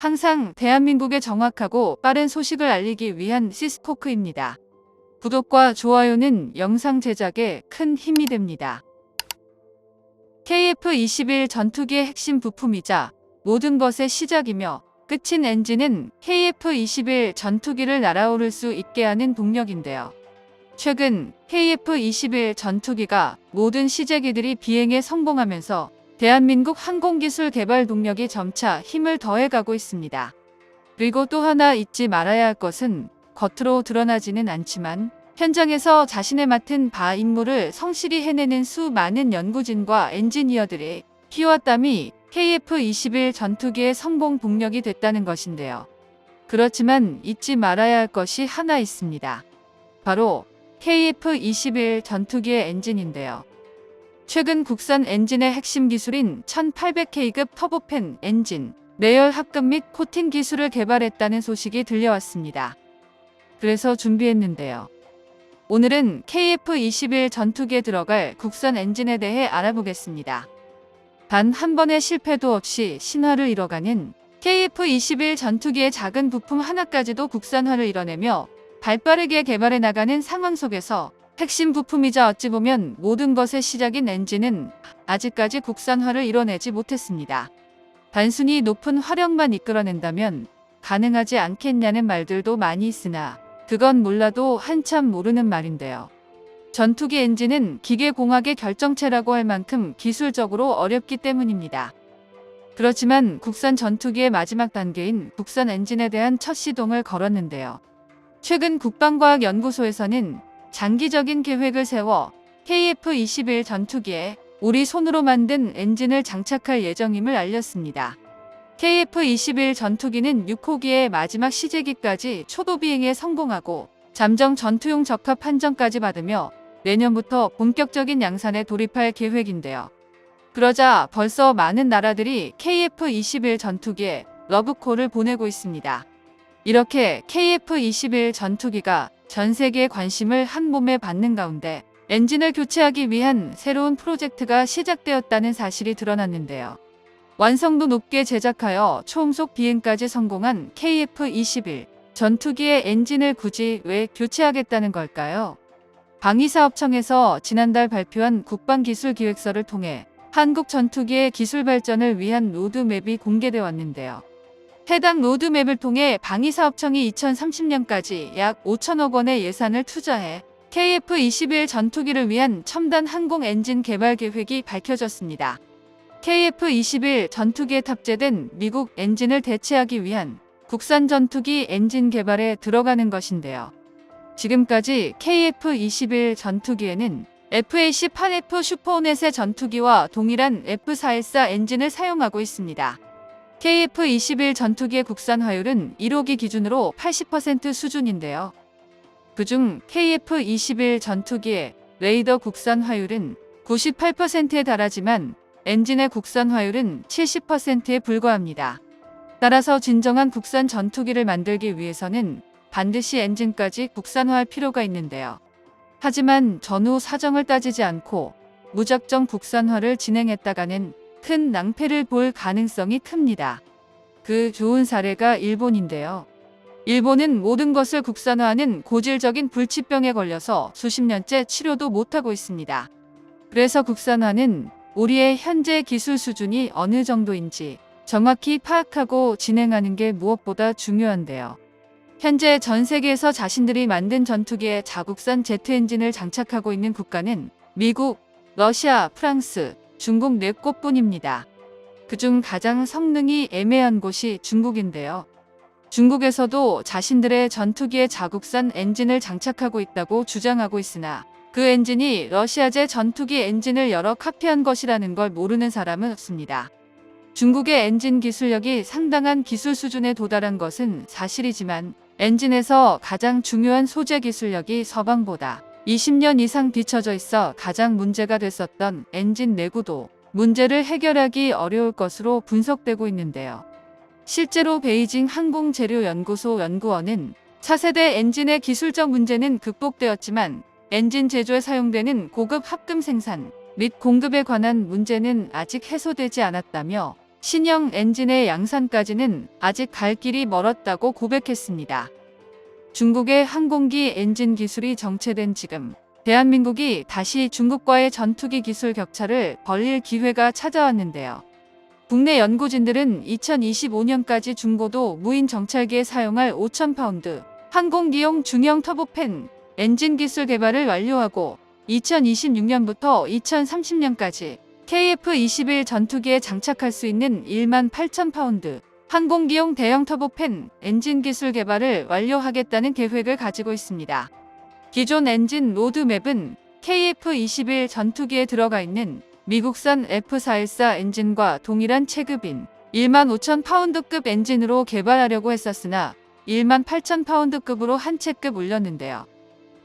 항상 대한민국에 정확하고 빠른 소식을 알리기 위한 시스코크입니다. 구독과 좋아요는 영상 제작에 큰 힘이 됩니다. KF-21 전투기의 핵심 부품이자 모든 것의 시작이며 끝인 엔진은 KF-21 전투기를 날아오를 수 있게 하는 동력인데요. 최근 KF-21 전투기가 모든 시제기들이 비행에 성공하면서 대한민국 항공기술 개발 동력이 점차 힘을 더해가고 있습니다. 그리고 또 하나 잊지 말아야 할 것은 겉으로 드러나지는 않지만 현장에서 자신의 맡은 바 임무를 성실히 해내는 수많은 연구진과 엔지니어들의 피와 땀이 KF-21 전투기의 성공 동력이 됐다는 것인데요. 그렇지만 잊지 말아야 할 것이 하나 있습니다. 바로 KF-21 전투기의 엔진인데요. 최근 국산 엔진의 핵심 기술인 1800K급 터보팬 엔진, 내열 합금 및 코팅 기술을 개발했다는 소식이 들려왔습니다. 그래서 준비했는데요. 오늘은 KF-21 전투기에 들어갈 국산 엔진에 대해 알아보겠습니다. 단 한 번의 실패도 없이 신화를 이뤄가는 KF-21 전투기의 작은 부품 하나까지도 국산화를 이뤄내며 발빠르게 개발해 나가는 상황 속에서 핵심 부품이자 어찌 보면 모든 것의 시작인 엔진은 아직까지 국산화를 이뤄내지 못했습니다. 단순히 높은 화력만 이끌어낸다면 가능하지 않겠냐는 말들도 많이 있으나 그건 몰라도 한참 모르는 말인데요. 전투기 엔진은 기계공학의 결정체라고 할 만큼 기술적으로 어렵기 때문입니다. 그렇지만 국산 전투기의 마지막 단계인 국산 엔진에 대한 첫 시동을 걸었는데요. 최근 국방과학연구소에서는 장기적인 계획을 세워 KF-21 전투기에 우리 손으로 만든 엔진을 장착할 예정임을 알렸습니다. KF-21 전투기는 6호기의 마지막 시제기까지 초도 비행에 성공하고 잠정 전투용 적합 판정까지 받으며 내년부터 본격적인 양산에 돌입할 계획인데요. 그러자 벌써 많은 나라들이 KF-21 전투기에 러브콜을 보내고 있습니다. 이렇게 KF-21 전투기가 전 세계의 관심을 한 몸에 받는 가운데 엔진을 교체하기 위한 새로운 프로젝트가 시작되었다는 사실이 드러났는데요. 완성도 높게 제작하여 초음속 비행까지 성공한 KF-21 전투기의 엔진을 굳이 왜 교체하겠다는 걸까요? 방위사업청에서 지난달 발표한 국방기술기획서를 통해 한국 전투기의 기술 발전을 위한 로드맵이 공개되어 왔는데요. 해당 로드맵을 통해 방위사업청이 2030년까지 약 5천억 원의 예산을 투자해 KF-21 전투기를 위한 첨단 항공 엔진 개발 계획이 밝혀졌습니다. KF-21 전투기에 탑재된 미국 엔진을 대체하기 위한 국산 전투기 엔진 개발에 들어가는 것인데요. 지금까지 KF-21 전투기에는 FA-18F 슈퍼호넷의 전투기와 동일한 F414 엔진을 사용하고 있습니다. KF-21 전투기의 국산화율은 1호기 기준으로 80% 수준인데요. 그중 KF-21 전투기의 레이더 국산화율은 98%에 달하지만 엔진의 국산화율은 70%에 불과합니다. 따라서 진정한 국산 전투기를 만들기 위해서는 반드시 엔진까지 국산화할 필요가 있는데요. 하지만 전후 사정을 따지지 않고 무작정 국산화를 진행했다가는 큰 낭패를 볼 가능성이 큽니다. 그 좋은 사례가 일본인데요. 일본은 모든 것을 국산화하는 고질적인 불치병에 걸려서 수십 년째 치료도 못하고 있습니다. 그래서 국산화는 우리의 현재 기술 수준이 어느 정도인지 정확히 파악하고 진행하는 게 무엇보다 중요한데요. 현재 전 세계에서 자신들이 만든 전투기에 자국산 제트 엔진을 장착하고 있는 국가는 미국, 러시아, 프랑스, 중국 4곳뿐입니다. 그중 가장 성능이 애매한 곳이 중국인데요. 중국에서도 자신들의 전투기에 자국산 엔진을 장착하고 있다고 주장하고 있으나 그 엔진이 러시아제 전투기 엔진을 여러 카피한 것이라는 걸 모르는 사람은 없습니다. 중국의 엔진 기술력이 상당한 기술 수준에 도달한 것은 사실이지만 엔진에서 가장 중요한 소재 기술력이 서방보다 20년 이상 뒤처져 있어 가장 문제가 됐었던 엔진 내구도 문제를 해결하기 어려울 것으로 분석되고 있는데요. 실제로 베이징 항공재료연구소 연구원은 차세대 엔진의 기술적 문제는 극복되었지만 엔진 제조에 사용되는 고급 합금 생산 및 공급에 관한 문제는 아직 해소되지 않았다며 신형 엔진의 양산까지는 아직 갈 길이 멀었다고 고백했습니다. 중국의 항공기 엔진 기술이 정체된 지금 대한민국이 다시 중국과의 전투기 기술 격차를 벌릴 기회가 찾아왔는데요. 국내 연구진들은 2025년까지 중고도 무인 정찰기에 사용할 5,000파운드 항공기용 중형 터보팬 엔진 기술 개발을 완료하고 2026년부터 2030년까지 KF-21 전투기에 장착할 수 있는 1만 8,000파운드 항공기용 대형 터보팬 엔진 기술 개발을 완료하겠다는 계획을 가지고 있습니다. 기존 엔진 로드맵은 KF-21 전투기에 들어가 있는 미국산 F414 엔진과 동일한 체급인 1만 5천 파운드급 엔진으로 개발하려고 했었으나 1만 8천 파운드급으로 한 체급 올렸는데요.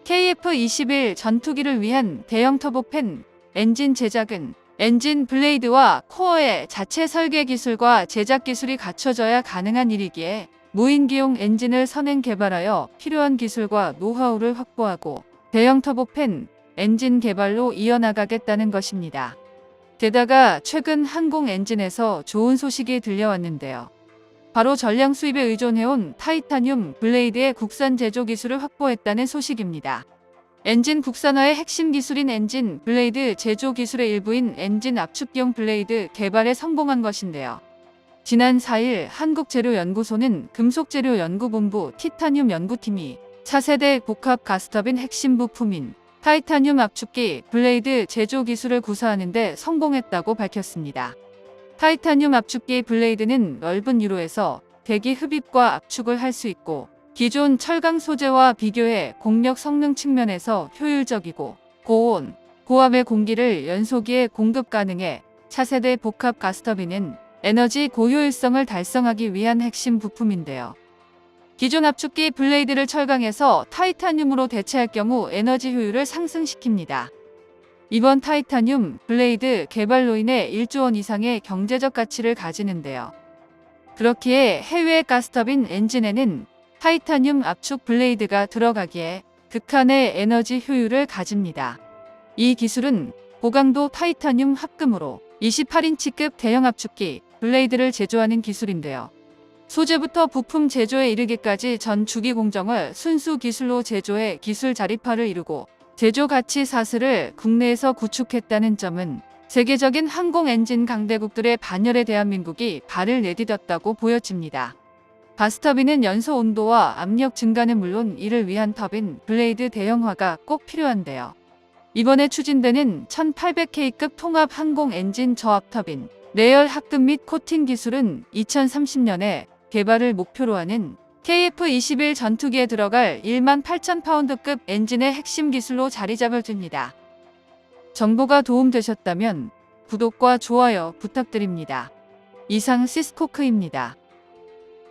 KF-21 전투기를 위한 대형 터보팬 엔진 제작은 엔진 블레이드와 코어의 자체 설계 기술과 제작 기술이 갖춰져야 가능한 일이기에 무인기용 엔진을 선행 개발하여 필요한 기술과 노하우를 확보하고 대형 터보팬 엔진 개발로 이어나가겠다는 것입니다. 게다가 최근 항공 엔진에서 좋은 소식이 들려왔는데요. 바로 전량 수입에 의존해온 타이타늄 블레이드의 국산 제조 기술을 확보했다는 소식입니다. 엔진 국산화의 핵심 기술인 엔진 블레이드 제조 기술의 일부인 엔진 압축기용 블레이드 개발에 성공한 것인데요. 지난 4일 한국재료연구소는 금속재료연구본부 티타늄 연구팀이 차세대 복합 가스터빈 핵심 부품인 타이타늄 압축기 블레이드 제조 기술을 구사하는 데 성공했다고 밝혔습니다. 타이타늄 압축기 블레이드는 넓은 유로에서 대기 흡입과 압축을 할 수 있고 기존 철강 소재와 비교해 공력 성능 측면에서 효율적이고 고온, 고압의 공기를 연소기에 공급 가능해 차세대 복합 가스터빈은 에너지 고효율성을 달성하기 위한 핵심 부품인데요. 기존 압축기 블레이드를 철강해서 타이타늄으로 대체할 경우 에너지 효율을 상승시킵니다. 이번 타이타늄 블레이드 개발로 인해 1조 원 이상의 경제적 가치를 가지는데요. 그렇기에 해외 가스터빈 엔진에는 타이타늄 압축 블레이드가 들어가기에 극한의 에너지 효율을 가집니다. 이 기술은 고강도 타이타늄 합금으로 28인치급 대형 압축기 블레이드를 제조하는 기술인데요. 소재부터 부품 제조에 이르기까지 전 주기 공정을 순수 기술로 제조해 기술 자립화를 이루고 제조 가치 사슬을 국내에서 구축했다는 점은 세계적인 항공 엔진 강대국들의 반열에 대한민국이 발을 내디뎠다고 보여집니다. 바스터빈은 연소 온도와 압력 증가는 물론 이를 위한 터빈, 블레이드 대형화가 꼭 필요한데요. 이번에 추진되는 1800K급 통합 항공 엔진 저압 터빈, 내열 합금 및 코팅 기술은 2030년에 개발을 목표로 하는 KF-21 전투기에 들어갈 1만 8천 파운드급 엔진의 핵심 기술로 자리 잡을 줍니다. 정보가 도움되셨다면 구독과 좋아요 부탁드립니다. 이상 시스코크입니다.